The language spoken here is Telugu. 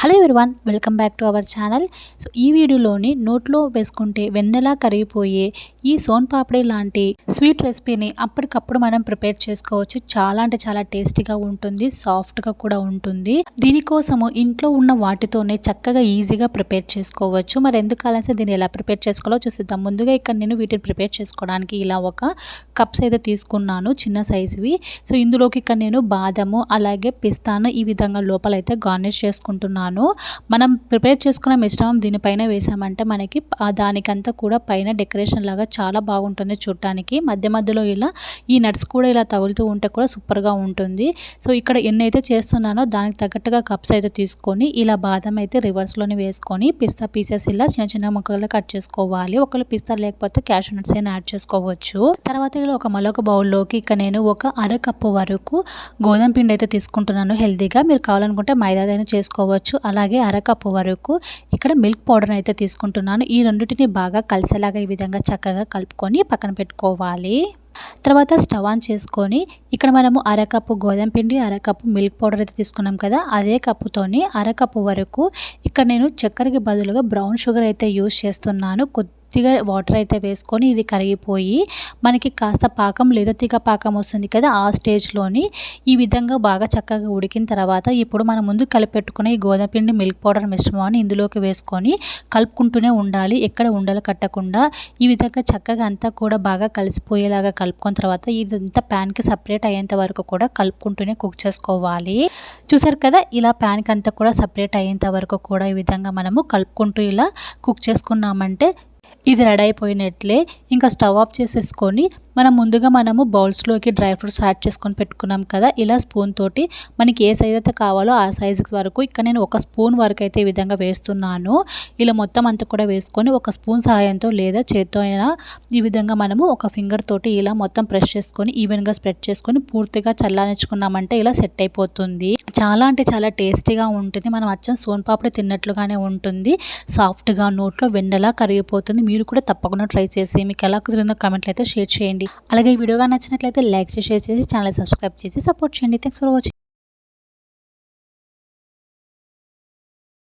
Hello everyone welcome back to our channel. So ఈ వీడియోలోని నోట్లో వేసుకుంటే వెన్నెలా కరిగిపోయే ఈ సోన్ పాపడి లాంటి స్వీట్ రెసిపీని అప్పటికప్పుడు మనం ప్రిపేర్ చేసుకోవచ్చు. చాలా అంటే చాలా టేస్టీగా ఉంటుంది సాఫ్ట్గా కూడా ఉంటుంది. దీనికోసము ఇంట్లో ఉన్న వాటితోనే చక్కగా ఈజీగా ప్రిపేర్ చేసుకోవచ్చు. మరి ఎందుకు కాలేసి దీన్ని ఎలా ప్రిపేర్ చేసుకోవాలో చూసిద్దాం. ముందుగా ఇక్కడ నేను వీటిని ప్రిపేర్ చేసుకోవడానికి ఇలా ఒక కప్స్ అయితే తీసుకున్నాను చిన్న సైజువి. సో ఇందులోకి ఇక్కడ నేను బాదము అలాగే పిస్తాను ఈ విధంగా లోపలైతే గార్నిష్ చేసుకుంటున్నాను. మనం ప్రిపేర్ చేసుకున్న మిశ్రమం దీనిపైన వేసామంటే మనకి దానికంతా కూడా పైన డెకరేషన్ లాగా చాలా బాగుంటుంది చూడటానికి మధ్య మధ్యలో ఇలా ఈ నట్స్ కూడా ఇలా తగులుతూ ఉంటే కూడా సూపర్గా ఉంటుంది. సో ఇక్కడ ఎన్ని అయితే చేస్తున్నానో దానికి తగ్గట్టుగా కప్స్ అయితే తీసుకొని ఇలా బాదం అయితే రివర్స్లోని వేసుకొని పిస్తా పీసెస్ ఇలా చిన్న చిన్న ముక్కలు కట్ చేసుకోవాలి. ఒకళ్ళు పిస్తా లేకపోతే క్యాష్ నట్స్ అయినా యాడ్ చేసుకోవచ్చు. తర్వాత ఇలా ఒక మరొక బౌల్లోకి ఇక నేను ఒక అర కప్పు వరకు గోధుమ పిండి అయితే తీసుకుంటున్నాను హెల్తీగా. మీరు కావాలనుకుంటే మైదా అయినా చేసుకోవచ్చు. అలాగే అరకప్పు వరకు ఇక్కడ మిల్క్ పౌడర్ అయితే తీసుకుంటున్నాను. ఈ రెండింటిని బాగా కలిసేలాగా ఈ విధంగా చక్కగా కలుపుకొని పక్కన పెట్టుకోవాలి. తర్వాత స్టవ్ ఆన్ చేసుకొని ఇక్కడ మనము అరకప్పు గోధుమ పిండి అరకప్పు మిల్క్ పౌడర్ అయితే తీసుకున్నాం కదా అదే కప్పుతోని అరకప్పు వరకు ఇక్కడ నేను చక్కెరకి బదులుగా బ్రౌన్ షుగర్ అయితే యూస్ చేస్తున్నాను. కొద్ది కొద్దిగా వాటర్ అయితే వేసుకొని ఇది కరిగిపోయి మనకి కాస్త పాకం లేదా తీగ పాకం వస్తుంది కదా ఆ స్టేజ్లోని ఈ విధంగా బాగా చక్కగా ఉడికిన తర్వాత ఇప్పుడు మనం ముందు కలిపెట్టుకున్న ఈ గోధుమ పిండి మిల్క్ పౌడర్ మిశ్రమాన్ని ఇందులోకి వేసుకొని కలుపుకుంటూనే ఉండాలి. ఎక్కడ ఉండలు కట్టకుండా ఈ విధంగా చక్కగా అంతా కూడా బాగా కలిసిపోయేలాగా కలుపుకున్న తర్వాత ఇదంతా ప్యాన్కి సపరేట్ అయ్యేంత వరకు కూడా కలుపుకుంటూనే కుక్ చేసుకోవాలి. చూసారు కదా ఇలా ప్యాన్కి అంతా కూడా సపరేట్ అయ్యేంత వరకు కూడా ఈ విధంగా మనము కలుపుకుంటూ ఇలా కుక్ చేసుకున్నామంటే ఇది రెడీ అయిపోయినట్లే ఇంకా స్టవ్ ఆఫ్ చేసేసుకొని మనం ముందుగా మనము బౌల్స్లోకి డ్రై ఫ్రూట్స్ యాడ్ చేసుకొని పెట్టుకున్నాం కదా ఇలా స్పూన్ తోటి మనకి ఏ సైజ్ అయితే కావాలో ఆ సైజ్ వరకు ఇక్కడ నేను ఒక స్పూన్ వరకు అయితే ఈ విధంగా వేస్తున్నాను. ఇలా మొత్తం అంతా కూడా వేసుకొని ఒక స్పూన్ సహాయంతో లేదా చేత్తో అయినా ఈ విధంగా మనము ఒక ఫింగర్ తోటి ఇలా మొత్తం ప్రెస్ చేసుకొని ఈవెన్గా స్ప్రెడ్ చేసుకొని పూర్తిగా చల్లానిచ్చుకున్నామంటే ఇలా సెట్ అయిపోతుంది. చాలా అంటే చాలా టేస్టీగా ఉంటుంది. మనం అచ్చం సోన్ పాపడి తిన్నట్లుగానే ఉంటుంది. సాఫ్ట్గా నోట్లో వెండలా కరిగిపోతుంది. మీరు కూడా తప్పకుండా ట్రై చేసి మీకు ఎలా కుదిరిందో కామెంట్లు అయితే షేర్ చేయండి. అలాగే ఈ వీడియోగా నచ్చినట్లయితే లైక్ చేసి షేర్ చేసి ఛానల్ సబ్స్క్రైబ్ చేసి సపోర్ట్ చేయండి. Thanks for watching.